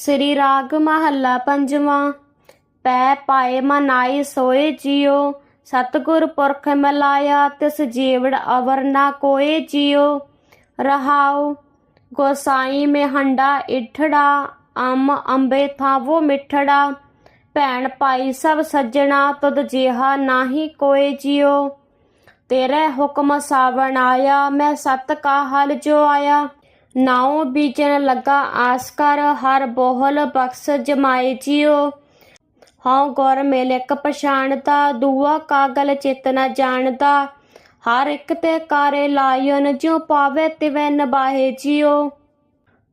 ਸ੍ਰੀ ਰਾਗ ਮਹੱਲਾ ਪੰਜਵਾਂ। ਪੈ ਪਾਏ ਮਨਾਈ ਸੋਏ ਜਿਉ ਸਤਿਗੁਰ ਪੁਰਖ ਮਿਲਾਇਆ, ਤਿਸ ਜੀਵੜ ਅਵਰ ਨਾ ਕੋਏ ਜਿਉ ਰਹਾਉ, ਗੋਸਾਈ ਮੇ ਹੰਡਾ ਇਠੜਾ, ਅੰਮ ਅੰਬੇ ਥਾਵੋ ਮਿਠੜਾ। ਭੈਣ ਭਾਈ ਸਭ ਸੱਜਣਾ, ਤੁਧ ਜਿਹਾ ਨਾਹੀ ਕੋਏ ਜਿਉ ਤੇਰੇ ਹੁਕਮ ਸਾਵਣ ਆਇਆ, ਮੈਂ ਸਤ ਕਾ ਹਲ ਜੋ ਆਇਆ। ਨਾਉ ਬੀਜਣ ਲੱਗਾ ਆਸ ਕਰ ਹਰ ਬੋਹਲ ਬਖਸ਼ ਜਮਾਏ ਜਿਓ ਹਉ ਗੁਰ ਮਿਲ ਇੱਕ ਪਛਾਣਦਾ ਦੂਆ ਕਾਗਲ ਚਿਤ ਨ ਜਾਣਦਾ ਹਰ ਇੱਕ ਤੇ ਕਾਰੇ ਲਾਇਨ ਜਿਉ ਪਾਵੇ ਤਿਵੈ ਨਬਾਹੇ ਜਿਉ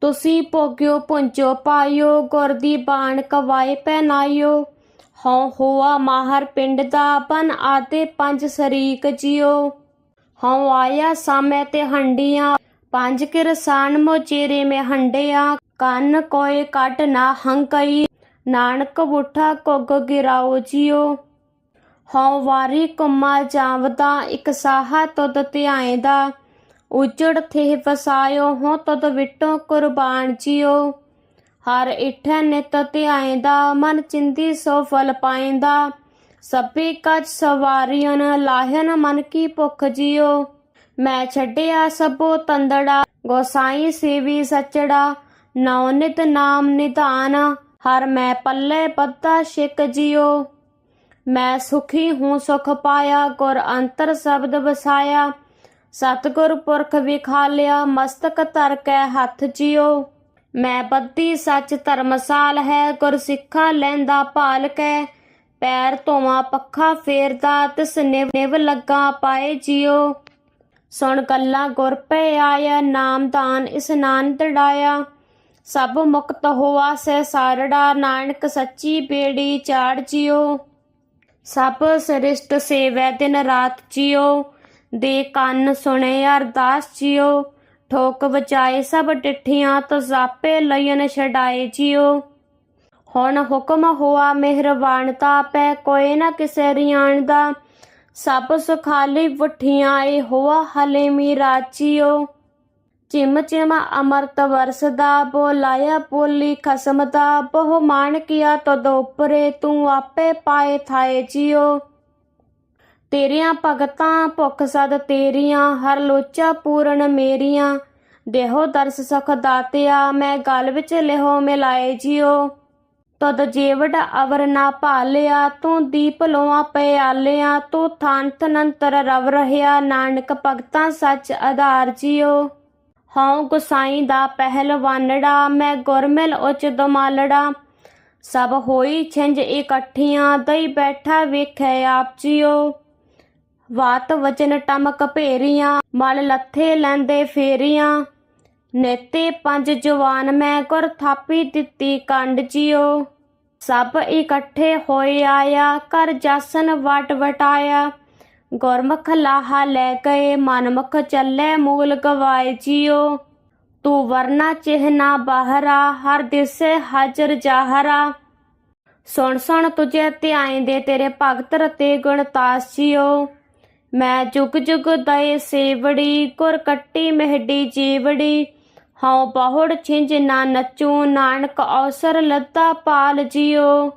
ਤੁਸੀਂ ਭੋਗਿਓ ਪੁੰਚੋ ਪਾਇਓ ਗੁਰ ਦੀ ਬਾਣ ਕਵਾਏ ਪਹਿਨਾਇਓ ਹਉ ਹੋਆ ਮਾਹਰ ਪਿੰਡ ਦਾ ਬਨ ਆਦੇ ਪੰਜ ਸਰੀਕ ਜਿਉ ਹਉ ਆਇਆ ਸਾਮੇ ਤੇ ਹੰਡੀਆਂ ਪੰਜ ਕਿਰਸਾਨ ਮੋਚੇਰੇ ਮੇ ਹੰਡਿਆ, ਕੰਨ ਕੋਏ ਕੱਟ ਨਾ ਹੰਕਈ, ਨਾਨਕ ਬੁੱਠਾ ਕੁੱਗ ਗਿਰਾਓ ਜਿਓ। ਹਉ ਵਾਰੀ ਕੁਮਾ ਜਾਵਦਾ, ਇਕ ਸਾਹਾ ਤੁਧ ਧਿਆਏਦਾ। ਉਜੜ ਥੇ ਵਸਾਇਓ ਹੋ ਤਦ ਵਿਟੋ ਕੁਰਬਾਨ ਜਿਓ। ਹਰ ਇਠੈ ਨਿਤ ਧਿਆਏਦਾ, ਮਨ ਚਿੰਦੀ ਸੋ ਫਲ ਪਾਏਂਦਾ। ਸਭੇ ਕਜ ਸਵਾਰੀਆਂ, ਲਾਹਨ ਮਨ ਕੀ ਭੁੱਖ ਜਿਓ। ਮੈਂ ਛੱਡਿਆ ਸਭੋ ਤੰਦੜਾ, ਗੋਸਾਈ ਸੇਵੀ ਸਚੜਾ। ਨਉ ਨਿਤ ਨਾਮ ਨਿਧਾਨ, ਹਰ ਮੈਂ ਪੱਲੇ ਪੱਤਾ ਛਿਕ ਜਿਓ ਮੈਂ ਸੁਖੀ ਹੂੰ ਸੁਖ ਪਾਇਆ, ਗੁਰ ਅੰਤਰ ਸ਼ਬਦ ਵਸਾਇਆ। ਸਤਿਗੁਰ ਪੁਰਖ ਵਿਖਾਲਿਆ, ਮਸਤਕ ਧਰ ਕੇ ਹੱਥ ਜਿਓ ਮੈਂ ਬੱਦੀ ਸੱਚ ਧਰਮਸਾਲ ਹੈ, ਗੁਰ ਸਿੱਖਾ ਲੈਂਦਾ ਭਾਲ ਕੈ। ਪੈਰ ਧੋਵਾਂ ਪੱਖਾ ਫੇਰਦਾ, ਤਿਸ ਨਿਵ ਨਿਵ ਲੱਗਾ ਪਾਏ ਜਿਉ। ਸੁਣ ਗੱਲਾਂ ਗੁਰ ਪੈ ਆਇਆ ਨਾਮਦਾਨ ਇਸਨਾਨ ਤੜਾਇਆ ਸਭ ਮੁਕਤ ਹੋਆ ਸੇ ਸਾਰੜਾ, ਨਾਨਕ ਸੱਚੀ ਬੇੜੀ ਚਾੜ ਜਿਉ। ਸਭ ਸ੍ਰਿਸ਼ਟ ਸੇਵੈ ਦਿਨ ਰਾਤ ਜਿਉ। ਦੇ ਕੰਨ ਸੁਣੇ ਅਰਦਾਸ ਜਿਓ ਠੋਕ ਵਜਾਏ ਸਭ ਟਿੱਠੀਆਂ ਤਜ਼ਾਪੇ ਲਇਨ ਛਡਾਏ ਜਿਉ। ਹੁਣ ਹੁਕਮ ਹੋਆ, ਮਿਹਰਬਾਨ ਤਾ ਪੈ ਕੋਈ ਨਾ ਕਿਸੇ ਰਿਆਣ ਦਾ ਸਭ ਸੁਖਾਲੀ ਵਠੀਆਂ ਏ ਹੋਆ ਹਲੇ ਮੀ ਰਾਜਿਓ ਚਿਮ ਚਿਮ ਅਮਰਤ ਵਰਸਦਾ, ਬੋਲਾਇਆ ਬੋਲੀ ਖਸਮ ਦਾ ਬਹੁ ਮਾਨ ਕੀਆ ਤਦ ਉਪਰੇ ਤੂੰ ਆਪੇ ਪਾਏ ਥਾਏ ਜਿਓ। ਤੇਰੀਆਂ ਭਗਤਾਂ ਭੁੱਖ ਸਦ ਤੇਰੀਆਂ, ਹਰ ਲੋਚਾ ਪੂਰਨ ਮੇਰੀਆਂ। ਦੇਹੋ ਦਰਸ ਸੁਖ ਦਾਤਿਆ, ਮੈਂ ਗਲ ਵਿੱਚ ਲਿਹੋ ਮਿਲਾਏ ਜਿਓ। ਤਦ ਜੀਵੜ ਅਵਰ ਨਾ ਭਾਲਿਆ, ਤੂੰ ਦੀਪ ਲੋਆ ਪਿਆਲਿਆ, ਤੂੰ ਥਾਨ ਤਨੰਤਰ ਰਵ ਰਹਿਆ, ਨਾਨਕ ਭਗਤਾਂ ਸੱਚ ਆਧਾਰ ਜਿਓ। ਹਉ ਗੁਸਾਈ ਦਾ ਪਹਿਲਵਾਨੜਾ ਮੈਂ ਗੁਰਮਿਲ ਉਚ ਦਮਾਲੜਾ। ਸਭ ਹੋਈ ਛਿੰਝ ਇਕੱਠੀਆਂ, ਦਈ ਬੈਠਾ ਵੇਖੈ ਆਪ ਜਿਓ। ਵਾਤ ਵਚਨ ਟਮਕ ਭੇਰੀਆਂ, ਮਲ ਲੱਥੇ ਲੈਂਦੇ ਫੇਰੀਆਂ। ਨੇਤੇ ਪੰਜ ਜਵਾਨ ਮੈਂ ਗੁਰ ਥਾਪੀ ਦਿੱਤੀ ਕੰਡ ਜਿਓ। ਸਭ ਇਕੱਠੇ ਹੋਏ ਆਇਆ ਕਰ ਜਾਸਨ ਵਟ ਵਟਾਇਆ। ਗੁਰਮੁਖ ਲਾਹਾ ਲੈ ਗਏ, ਮਨਮੁਖ ਚੱਲੇ ਮੂਲ ਗਵਾਏ ਜਿਓ। ਤੂੰ ਵਰਨਾ ਚਿਹਨਾ ਬਾਹਰਾ, ਹਰ ਦਿਸੇ ਹਾਜ਼ਰ ਜਾਹਰਾ। ਸੁਣ ਸੁਣ ਤੁਝੇ ਧਿਆਏਂਦੇ ਤੇਰੇ ਭਗਤ ਰਤੇ ਗੁਣਤਾਸ ਜਿਓ। ਮੈਂ ਜੁਗ ਜੁਗ ਦਏ ਸੇਵੜੀ, ਗੁਰ ਕੱਟੀ ਮਹਿਡੀ ਜੀਵੜੀ। ਹਉ ਬਹੁੜ ਛਿੰਝ ਨਾ ਨਚੂ ਨਾਨਕ ਅਵਸਰ ਲੱਤਾ ਪਾਲ ਜਿਉ।